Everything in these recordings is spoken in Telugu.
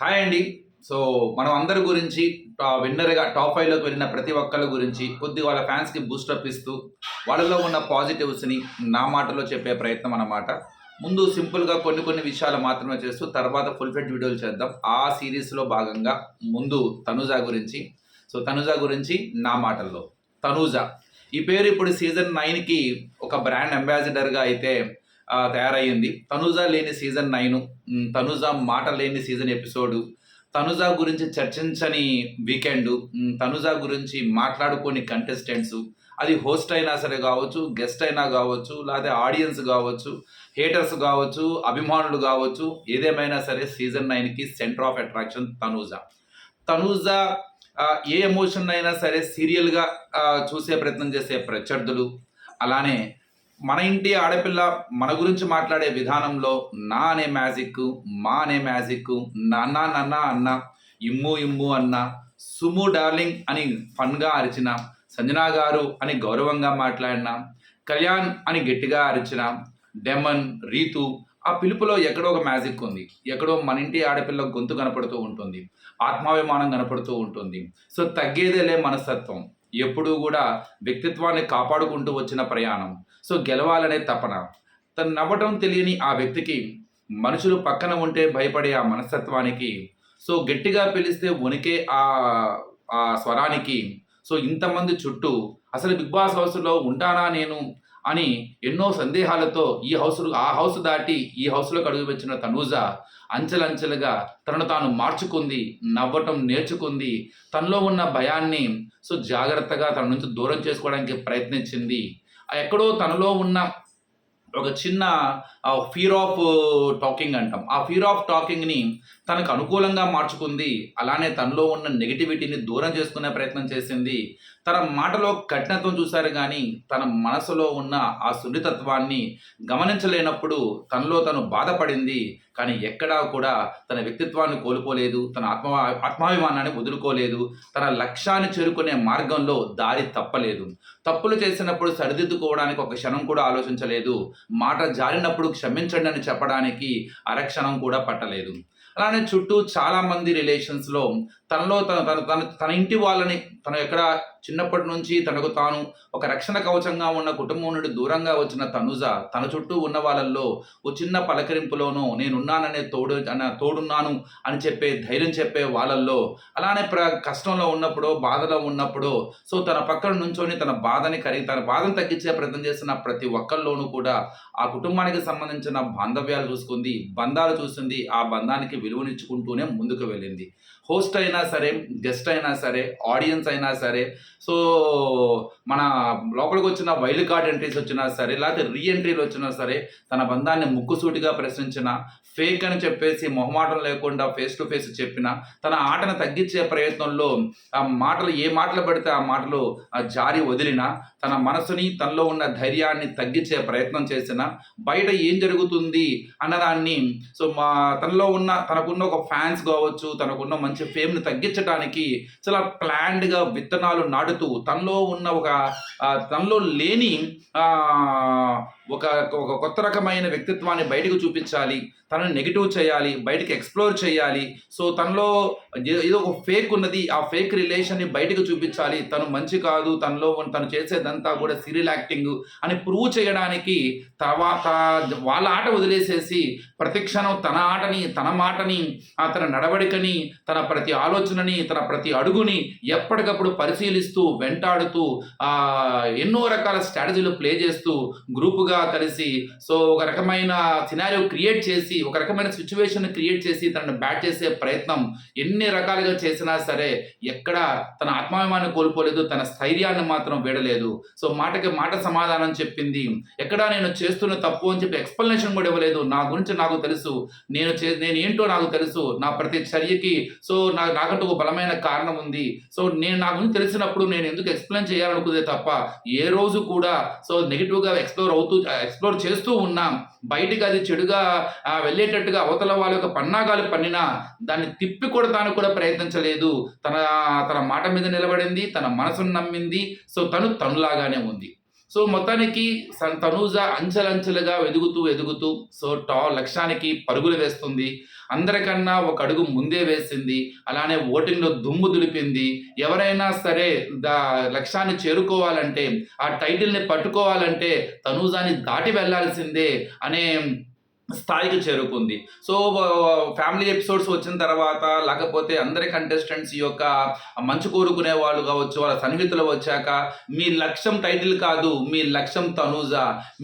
హాయ్ అండి. సో మనం అందరి గురించి విన్నర్గా టాప్ ఫైవ్లోకి వెళ్ళిన ప్రతి ఒక్కరి గురించి కొద్ది వాళ్ళ ఫ్యాన్స్కి బూస్టప్ ఇస్తూ వాళ్ళలో ఉన్న పాజిటివ్స్ని నా మాటలో చెప్పే ప్రయత్నం అన్నమాట. ముందు సింపుల్గా కొన్ని కొన్ని విషయాలు మాత్రమే చేస్తూ తర్వాత ఫుల్ ఫెడ్ వీడియోలు చేద్దాం. ఆ సిరీస్లో భాగంగా ముందు తనుజా గురించి. సో తనుజా గురించి నా మాటల్లో. తనుజా. ఈ పేరు ఇప్పుడు సీజన్ నైన్కి ఒక బ్రాండ్ అంబాసిడర్గా అయితే తయారయ్యింది. తనుజా లేని సీజన్ నైన్. తనుజా మాట లేని సీజన్ ఎపిసోడు. తనుజా గురించి చర్చించని వీకెండ్. తనుజా గురించి మాట్లాడుకోని కంటెస్టెంట్స్. అది హోస్ట్ అయినా సరే కావచ్చు గెస్ట్ అయినా కావచ్చు లేకపోతే ఆడియన్స్ కావచ్చు హేటర్స్ కావచ్చు అభిమానులు కావచ్చు ఏదేమైనా సరే సీజన్ నైన్కి center of attraction Tanuja. Tanuja A emotion అయినా సరే సీరియల్గా చూసే ప్రయత్నం చేసే ప్రత్యర్థులు. అలానే మన ఇంటి ఆడపిల్ల మన గురించి మాట్లాడే విధానంలో నా అనే మ్యాజిక్ మా అనే మ్యాజిక్ నాన్న నన్న అన్న ఇమ్ము ఇమ్ము అన్న సుము డార్లింగ్ అని ఫన్గా అరిచిన సంజనా గారు అని గౌరవంగా మాట్లాడిన కళ్యాణ్ అని గట్టిగా అరిచిన డెమన్ రీతు ఆ పిలుపులో ఎక్కడో ఒక మ్యాజిక్ ఉంది. ఎక్కడో మన ఇంటి ఆడపిల్ల గొంతు కనపడుతూ ఉంటుంది. ఆత్మాభిమానం కనపడుతూ ఉంటుంది. సో తగ్గేదేలే మనస్తత్వం. ఎప్పుడూ కూడా వ్యక్తిత్వాన్ని కాపాడుకుంటూ వచ్చిన ప్రయాణం. సో గెలవాలనే తపన. తను నవ్వటం తెలియని ఆ వ్యక్తికి మనుషులు పక్కన ఉంటే భయపడే ఆ మనస్తత్వానికి సో గట్టిగా పిలిస్తే వణికే ఆ ఆ స్వరానికి సో ఇంతమంది చుట్టూ అసలు బిగ్ బాస్ హౌస్లో ఉంటానా నేను అని ఎన్నో సందేహాలతో ఈ హౌస్ ఆ హౌస్ దాటి ఈ హౌస్లోకి అడుగు వచ్చిన తనూజ అంచెలంచెలుగా తనను తాను మార్చుకుంది నవ్వటం నేర్చుకుంది తనలో ఉన్న భయాన్ని సో జాగ్రత్తగా తన నుంచి దూరం చేసుకోవడానికి ప్రయత్నించింది. ఎక్కడో తనలో ఉన్న ఒక చిన్న ఫీర్ ఆఫ్ టాకింగ్ అంటాం. ఆ ఫీర్ ఆఫ్ టాకింగ్ని తనకు అనుకూలంగా మార్చుకుంది. అలానే తనలో ఉన్న నెగిటివిటీని దూరం చేసుకునే ప్రయత్నం చేసింది. తన మాటలో కఠినత్వం చూశారు కానీ తన మనసులో ఉన్న ఆ సున్నితత్వాన్ని గమనించలేనప్పుడు తనలో తను బాధపడింది. కానీ ఎక్కడా కూడా తన వ్యక్తిత్వాన్ని కోల్పోలేదు. తన ఆత్మ ఆత్మాభిమానాన్ని వదులుకోలేదు. తన లక్ష్యాన్ని చేరుకునే మార్గంలో దారి తప్పలేదు. తప్పులు చేసినప్పుడు సరిదిద్దుకోవడానికి ఒక క్షణం కూడా ఆలోచించలేదు. మాట జారినప్పుడు క్షమించండి అని చెప్పడానికి అరక్షణం కూడా పట్టలేదు. అలానే చుట్టూ చాలా మంది రిలేషన్స్లో తనలో తన తన తన తన ఇంటి వాళ్ళని తను ఎక్కడ చిన్నప్పటి నుంచి తనకు తాను ఒక రక్షణ కవచంగా ఉన్న కుటుంబం నుండి దూరంగా వచ్చిన తనుజ తన చుట్టూ ఉన్న వాళ్ళల్లో ఓ చిన్న పలకరింపులోనూ నేనున్నాననే తోడు అన్న తోడున్నాను అని చెప్పే ధైర్యం చెప్పే వాళ్ళల్లో అలానే ప్ర కష్టంలో ఉన్నప్పుడు బాధలో ఉన్నప్పుడు సో తన పక్కన నుంచొని తన బాధని కరిగి తన బాధను తగ్గించే ప్రయత్నం చేస్తున్న ప్రతి ఒక్కరిలోనూ కూడా ఆ కుటుంబానికి సంబంధించిన బాంధవ్యాలు చూసుకుంది బంధాలు చూసింది ఆ బంధానికి విలువనిచ్చుకుంటూనే ముందుకు వెళ్ళింది. హోస్ట్ అయినా సరే గెస్ట్ అయినా సరే ఆడియన్స్ అయినా సరే సో మన లోపలికి వచ్చిన వైల్డ్ కార్డ్ ఎంట్రీస్ వచ్చినా సరే లేకపోతే రీ ఎంట్రీలు వచ్చినా సరే తన బంధాన్ని ముక్కుసూటిగా ప్రశ్నించిన ఫేక్ అని చెప్పేసి మొహమాటం లేకుండా ఫేస్ టు ఫేస్ చెప్పిన తన ఆటను తగ్గించే ప్రయత్నంలో ఆ మాటలు ఏ మాటలు పడితే ఆ మాటలు ఆ జారి వదిలిన తన మనసుని తనలో ఉన్న ధైర్యాన్ని తగ్గించే ప్రయత్నం చేసిన బయట ఏం జరుగుతుంది అన్నదాన్ని సో మా తనలో ఉన్న తనకున్న ఒక ఫ్యాన్స్ కావచ్చు తనకున్న మంచి ఫేమ్ని తగ్గించడానికి చాలా ప్లాన్డ్గా విత్తనాలు నాటుతూ తనలో ఉన్న ఒక తనలో లేని ఒక ఒక కొత్త రకమైన వ్యక్తిత్వాన్ని బయటకు చూపించాలి తనని నెగిటివ్ చేయాలి బయటకు ఎక్స్ప్లోర్ చేయాలి. సో తనలో ఏదో ఒక ఫేక్ ఉన్నది ఆ ఫేక్ రిలేషన్ని బయటకు చూపించాలి. తను మంచి కాదు తనలో తను చేసేదంతా కూడా సీరియల్ యాక్టింగ్ అని ప్రూవ్ చేయడానికి తర్వాత వాళ్ళ ఆట వదిలేసేసి ప్రతిక్షణం తన ఆటని తన మాటని ఆ తన నడవడికని తన ప్రతి ఆలోచనని తన ప్రతి అడుగుని ఎప్పటికప్పుడు పరిశీలిస్తూ వెంటాడుతూ ఎన్నో రకాల స్ట్రాటజీలు ప్లే చేస్తూ గ్రూపుగా కలిసి సో ఒక రకమైన సినారియో క్రియేట్ చేసి ఒక రకమైన సిచ్యువేషన్ క్రియేట్ చేసి తనను బ్యాట్ చేసే ప్రయత్నం ఎన్ని రకాలుగా చేసినా సరే ఎక్కడ తన ఆత్మాభిమానం కోల్పోలేదు తన స్థైర్యాన్ని మాత్రం వీడలేదు. సో మాటకి మాట సమాధానం చెప్పింది ఎక్కడ నేను చేస్తున్న తప్పు అని చెప్పి ఎక్స్ప్లెనేషన్ కూడా ఇవ్వలేదు. నా గురించి నాకు తెలుసు నేను చే నేను ఏంటో నాకు తెలుసు నా ప్రతి చర్యకి సో నా నాకంటూ ఒక బలమైన కారణం ఉంది. సో నేను నా గురించి తెలిసినప్పుడు నేను ఎందుకు ఎక్స్ప్లెయిన్ చేయాలనుకునే తప్ప ఏ రోజు కూడా సో నెగిటివ్గా ఎక్స్ప్లోర్ అవుతూ ఎక్స్ప్లోర్ చేస్తూ ఉన్నాం. బయటికి అది చెడుగా వెళ్ళేటట్టుగా అవతల వాళ్ళ యొక్క పన్నాగాలు పన్నినా దాన్ని తిప్పి కొడతాను కూడా ప్రయత్నించలేదు. తన తన మాట మీద నిలబడింది తన మనసును నమ్మింది. సో తను తనులాగానే ఉంది. సో మొత్తానికి తనూజ అంచెలంచెలుగా ఎదుగుతూ ఎదుగుతూ సో టా లక్ష్యానికి పరుగులు వేస్తుంది. అందరికన్నా ఒక అడుగు ముందే వేసింది. అలానే ఓటింగ్లో దుమ్ము దులిపింది. ఎవరైనా సరే దా లక్ష్యాన్ని చేరుకోవాలంటే ఆ టైటిల్ని పట్టుకోవాలంటే తనూజాని దాటి వెళ్ళాల్సిందే అనే స్థాయికి చేరుకుంది. సో ఫ్యామిలీ ఎపిసోడ్స్ వచ్చిన తర్వాత లేకపోతే అందరి కంటెస్టెంట్స్ యొక్క మంచి కోరుకునే వాళ్ళు కావచ్చు వాళ్ళ సన్నిహితులు వచ్చాక మీ లక్ష్యం టైటిల్ కాదు మీ లక్ష్యం తనూజ.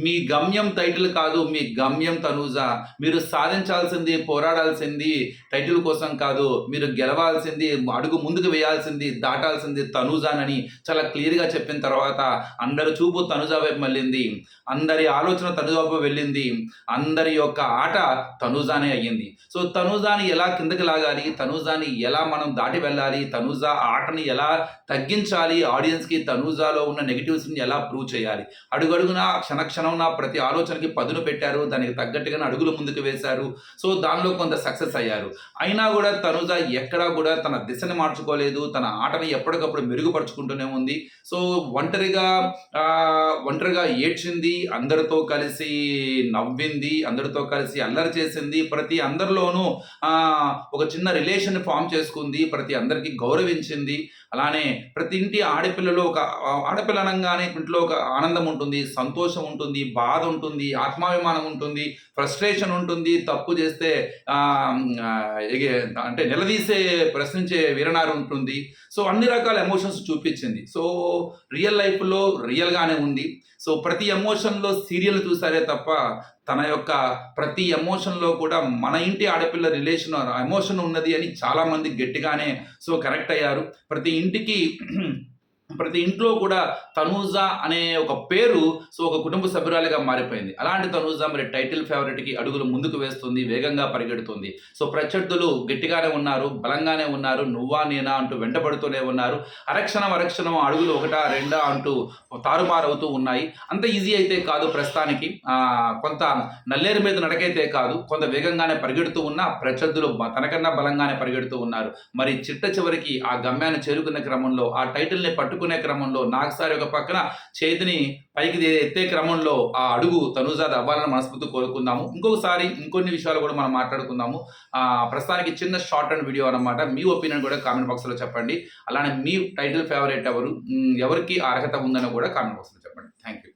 మీ గమ్యం టైటిల్ కాదు మీ గమ్యం తనూజ. మీరు సాధించాల్సింది పోరాడాల్సింది టైటిల్ కోసం కాదు. మీరు గెలవాల్సింది అడుగు ముందుకు వేయాల్సింది దాటాల్సింది తనూజానని చాలా క్లియర్గా చెప్పిన తర్వాత అందరి చూపు తనుజా వైపు మళ్ళింది. అందరి ఆలోచన తనుజా వైపు వెళ్ళింది. అందరి యొక్క ఆట తనూజానే అయ్యింది. సో తనూజాని ఎలా కిందకి లాగాలి తనూజాని ఎలా మనం దాటి వెళ్ళాలి తనూజా ఆటని ఎలా తగ్గించాలి ఆడియన్స్కి తనూజాలో ఉన్న నెగిటివ్స్ని ఎలా ప్రూవ్ చేయాలి? అడుగడుగున క్షణక్షణం నా ప్రతి ఆలోచనకి పదును పెట్టారు దానికి తగ్గట్టుగా అడుగులు ముందుకు వేశారు. సో దానిలో కొంత సక్సెస్ అయ్యారు. అయినా కూడా తనుజ ఎక్కడా కూడా తన దిశని మార్చుకోలేదు తన ఆటని ఎప్పటికప్పుడు మెరుగుపరుచుకుంటూనే ఉంది. సో ఒంటరిగా ఒంటరిగా ఏడ్చింది అందరితో కలిసి నవ్వింది అందరితో కలిసి అల్లరి చేసింది ప్రతి అందరిలోనూ ఒక చిన్న రిలేషన్ ఫామ్ చేసుకుంది ప్రతి అందరికీ గౌరవించింది. అలానే ప్రతి ఇంటి ఆడపిల్లలో ఒక ఆడపిల్ల అనగానే ఇంట్లో ఒక ఆనందం ఉంటుంది సంతోషం ఉంటుంది బాధ ఉంటుంది ఆత్మాభిమానం ఉంటుంది ఫ్రస్ట్రేషన్ ఉంటుంది తప్పు చేస్తే అంటే నిలదీసే ప్రశ్నించే వీరనారు ఉంటుంది. సో అన్ని రకాల ఎమోషన్స్ చూపించింది. సో రియల్ లైఫ్లో రియల్గానే ఉంది. సో ప్రతి ఎమోషన్లో సీరియల్ చూసారే తప్ప తన యొక్క ప్రతి ఎమోషన్లో కూడా మన ఇంటి ఆడపిల్ల రిలేషన్ ఎమోషన్ ఉన్నది అని చాలామంది గట్టిగానే సో కరెక్ట్ అయ్యారు. ప్రతి ఇంటికి ప్రతి ఇంట్లో కూడా తనూజ అనే ఒక పేరు సో ఒక కుటుంబ సభ్యురాలిగా మారిపోయింది. అలాంటి తనూజ మరి టైటిల్ ఫేవరెట్కి అడుగులు ముందుకు వేస్తుంది వేగంగా పరిగెడుతుంది. సో ప్రత్యర్థులు గట్టిగానే ఉన్నారు బలంగానే ఉన్నారు నువ్వా నేనా అంటూ వెంటబడుతూనే ఉన్నారు. అరక్షణం అరక్షణం అడుగులు ఒకటా రెండా అంటూ తారుమారవుతూ ఉన్నాయి. అంత ఈజీ అయితే కాదు ప్రస్తుతానికి. కొంత నల్లేరు మీద నడకైతే కాదు కొంత వేగంగానే పరిగెడుతూ ఉన్న ప్రత్యర్థులు తనకన్నా బలంగానే పరిగెడుతూ ఉన్నారు. మరి చిట్ట చివరికి ఆ గమ్యాన్ని చేరుకున్న క్రమంలో ఆ టైటిల్ని పట్టు పట్టుకునే క్రమంలో నాగసారి ఒక పక్కన చేతిని పైకి ఎత్తే క్రమంలో ఆ అడుగు తనుజా అవ్వాలని మనస్ఫూర్తి కోరుకుందాము. ఇంకొకసారి ఇంకొన్ని విషయాలు కూడా మనం మాట్లాడుకుందాము. ప్రస్తుతానికి చిన్న షార్ట్ అండ్ వీడియో అనమాట మీ ఒపీనియన్ కూడా కామెంట్ బాక్స్లో చెప్పండి. అలానే మీ టైటిల్ ఫేవరెట్ ఎవరు? ఎవరికి అర్హత ఉందని కూడా కామెంట్ బాక్స్లో చెప్పండి. Thank you